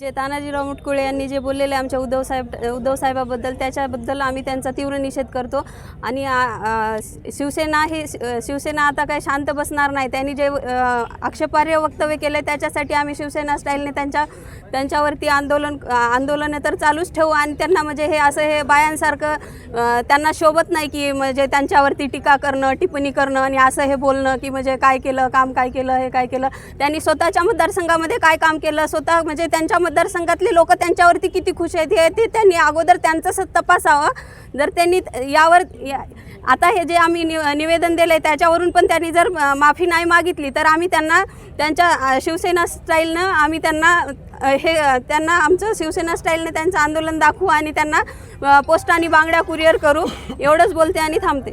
जे तानाजीराव मुटकुळे यांनी जे बोललेले आमच्या उद्धव साहेब उद्धव साहेबाबद्दल त्याच्याबद्दल आम्ही त्यांचा तीव्र निषेध करतो. आणि शिवसेना ही शिवसेना आता काही शांत बसणार नाही. त्यांनी जे अ, आक्षेपार्ह वक्तव्य केले त्याच्यासाठी आम्ही शिवसेना स्टाईलने त्यांच्या त्यांच्यावरती आंदोलन आंदोलनं तर चालूच ठेवू. आणि त्यांना म्हणजे हे असं हे बायांसारखं त्यांना शोभत नाही की म्हणजे त्यांच्यावरती टीका करणं टिप्पणी करणं आणि असं हे बोलणं की म्हणजे काय केलं काम काय केलं हे काय केलं. त्यांनी स्वतःच्या मतदारसंघामध्ये काय काम केलं स्वतः म्हणजे त्यांच्या मतदारसंघातले लोक त्यांच्यावरती किती खुश आहेत हे ते त्यांनी अगोदर त्यांचं तपासावं. जर त्यांनी यावर या- आता हे जे आम्ही नि निवेदन दिलं आहे त्याच्यावरून पण त्यांनी जर माफी नाही मागितली तर आम्ही त्यांना त्यांच्या शिवसेना स्टाईलनं आम्ही त्यांना हे त्यांना आमचं शिवसेना स्टाईलनं त्यांचं आंदोलन दाखवू आणि त्यांना पोस्टाने बांगड्या कुरिअर करू. एवढंच बोलते आणि थांबते.